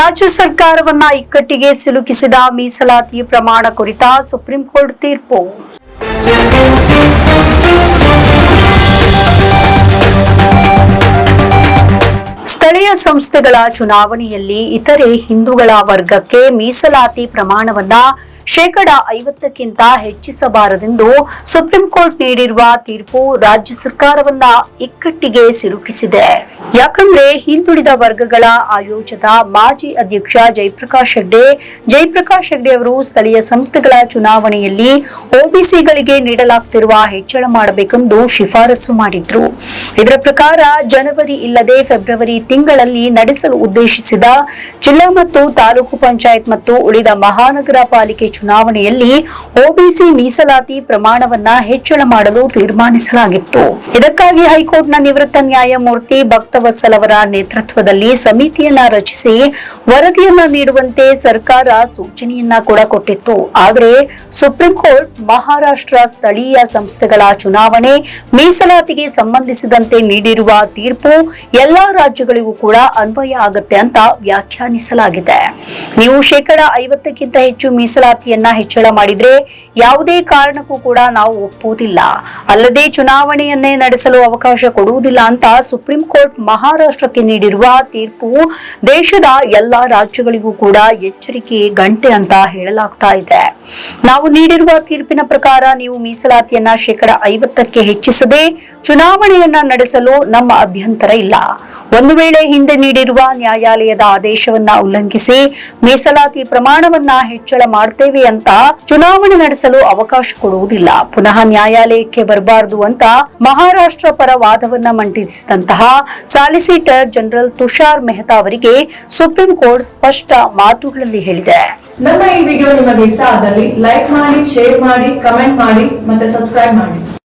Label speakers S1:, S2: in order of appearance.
S1: ರಾಜ್ಯ ಸರ್ಕಾರವನ್ನ ಇಕ್ಕಟ್ಟಿಗೆ ಸಿಲುಕಿಸಿದ ಮೀಸಲಾತಿ ಪ್ರಮಾಣ ಕುರಿತ ಸುಪ್ರೀಂ ಕೋರ್ಟ್ ತೀರ್ಪು. ಸ್ಥಳೀಯ ಸಂಸ್ಥೆಗಳ ಚುನಾವಣೆಯಲ್ಲಿ ಇತರೆ ಹಿಂದೂಗಳ ವರ್ಗಕ್ಕೆ ಮೀಸಲಾತಿ ಪ್ರಮಾಣವನ್ನ ಶೇಕಡ ಐವತ್ತಕ್ಕಿಂತ ಹೆಚ್ಚಿಸಬಾರದೆಂದು ಸುಪ್ರೀಂ ಕೋರ್ಟ್ ನೀಡಿರುವ ತೀರ್ಪು ರಾಜ್ಯ ಸರ್ಕಾರವನ್ನ ಇಕ್ಕಟ್ಟಿಗೆ ಸಿಲುಕಿಸಿದೆ. ಯಾಕಂದ್ರೆ ಹಿಂದುಳಿದ ವರ್ಗಗಳ ಆಯೋಜದ ಮಾಜಿ ಅಧ್ಯಕ್ಷ ಜಯಪ್ರಕಾಶ್ ಹೆಗ್ಡೆ ಜಯಪ್ರಕಾಶ್ ಹೆಗ್ಡೆ ಅವರು ಸ್ಥಳೀಯ ಸಂಸ್ಥೆಗಳ ಚುನಾವಣೆಯಲ್ಲಿ ಓಬಿಸಿಗಳಿಗೆ ನೀಡಲಾಗ್ತಿರುವ ಹೆಚ್ಚಳ ಮಾಡಬೇಕೆಂದು ಶಿಫಾರಸು ಮಾಡಿದ್ರು. ಇದರ ಪ್ರಕಾರ ಜನವರಿ ಇಲ್ಲದೆ ಫೆಬ್ರವರಿ ತಿಂಗಳಲ್ಲಿ ನಡೆಸಲು ಉದ್ದೇಶಿಸಿದ ಜಿಲ್ಲಾ ಮತ್ತು ತಾಲೂಕು ಪಂಚಾಯತ್ ಮತ್ತು ಉಳಿದ ಮಹಾನಗರ ಪಾಲಿಕೆ ಚುನಾವಣೆಯಲ್ಲಿ ಒಬಿಸಿ ಮೀಸಲಾತಿ ಪ್ರಮಾಣವನ್ನ ಹೆಚ್ಚಳ ಮಾಡಲು ತೀರ್ಮಾನಿಸಲಾಗಿತ್ತು. ಇದಕ್ಕಾಗಿ ಹೈಕೋರ್ಟ್ನ ನಿವೃತ್ತ ನ್ಯಾಯಮೂರ್ತಿ ಭಕ್ತವತ್ಸಲ್ ಅವರ ನೇತೃತ್ವದಲ್ಲಿ ಸಮಿತಿಯನ್ನ ರಚಿಸಿ ವರದಿಯನ್ನ ನೀಡುವಂತೆ ಸರ್ಕಾರ ಸೂಚನೆಯನ್ನ ಕೂಡ ಕೊಟ್ಟಿತ್ತು. ಆದರೆ ಸುಪ್ರೀಂ ಕೋರ್ಟ್ ಮಹಾರಾಷ್ಟ್ರ ಸ್ಥಳೀಯ ಸಂಸ್ಥೆಗಳ ಚುನಾವಣೆ ಮೀಸಲಾತಿಗೆ ಸಂಬಂಧಿಸಿದಂತೆ ನೀಡಿರುವ ತೀರ್ಪು ಎಲ್ಲಾ ರಾಜ್ಯಗಳಿಗೂ ಕೂಡ ಅನ್ವಯ ಆಗುತ್ತೆ ಅಂತ ವ್ಯಾಖ್ಯಾನಿಸಲಾಗಿದೆ. ನೀವು ಶೇಕಡ ಐವತ್ತಕ್ಕಿಂತ ಹೆಚ್ಚು ಮೀಸಲಾತಿಯನ್ನ ಹೆಚ್ಚಳ ಮಾಡಿದ್ರೆ ಯಾವುದೇ ಕಾರಣಕ್ಕೂ ಕೂಡ ನಾವು ಒಪ್ಪುವುದಿಲ್ಲ. ಅಲ್ಲದೆ ಚುನಾವಣೆಯನ್ನೇ ನಡೆಸಲು ಅವಕಾಶ ಕೊಡುವುದಿಲ್ಲ ಅಂತ ಸುಪ್ರೀಂ ಕೋರ್ಟ್ ಮಹಾರಾಷ್ಟ್ರಕ್ಕೆ ನೀಡಿರುವ ತೀರ್ಪು ದೇಶದ ಎಲ್ಲಾ ರಾಜ್ಯಗಳಿಗೂ ಕೂಡ ಎಚ್ಚರಿಕೆ ಗಂಟೆ ಅಂತ ಹೇಳಲಾಗ್ತಾ ಇದೆ. ನಾವು ನೀಡಿರುವ ತೀರ್ಪಿನ ಪ್ರಕಾರ ನೀವು ಮೀಸಲಾತಿಯನ್ನ ಶೇಕಡ ಐವತ್ತಕ್ಕೆ ಹೆಚ್ಚಿಸದೆ ಚುನಾವಣೆಯನ್ನ ನಡೆಸಲು ನಮ್ಮ ಅಭ್ಯಂತರ ಇಲ್ಲ. ಒಂದು ವೇಳೆ ಹಿಂದೆ ನೀಡಿರುವ ನ್ಯಾಯಾಲಯದ ಆದೇಶವನ್ನ ಉಲ್ಲಂಘಿಸಿ ಮೀಸಲಾತಿ ಪ್ರಮಾಣವನ್ನ ಹೆಚ್ಚಳ ಮಾಡ್ತೇವೆ ಅಂತ ಚುನಾವಣೆ ನಡೆಸಲು ಅವಕಾಶ ಕೊಡುವುದಿಲ್ಲ. ಪುನಃ ನ್ಯಾಯಾಲಯಕ್ಕೆ ಬರಬಾರದು ಅಂತ ಮಹಾರಾಷ್ಟ್ರ ಪರ ವಾದವನ್ನ ಮಂಡಿಸಿದಂತಹ ಸಾಲಿಸಿಟರ್ ಜನರಲ್ ತುಷಾರ್ ಮೆಹ್ತಾ ಅವರಿಗೆ ಸುಪ್ರೀಂ ಕೋರ್ಟ್ ಸ್ಪಷ್ಟ ಮಾತುಗಳಲ್ಲಿ ಹೇಳಿದೆ.
S2: ನಮ್ಮ ಈ ವಿಡಿಯೋ ನಿಮಗೆ ಇಷ್ಟ ಆದಲ್ಲಿ ಲೈಕ್ ಮಾಡಿ, ಶೇರ್ ಮಾಡಿ, ಕಮೆಂಟ್ ಮಾಡಿ ಮತ್ತೆ ಸಬ್ಸ್ಕ್ರೈಬ್ ಮಾಡಿ.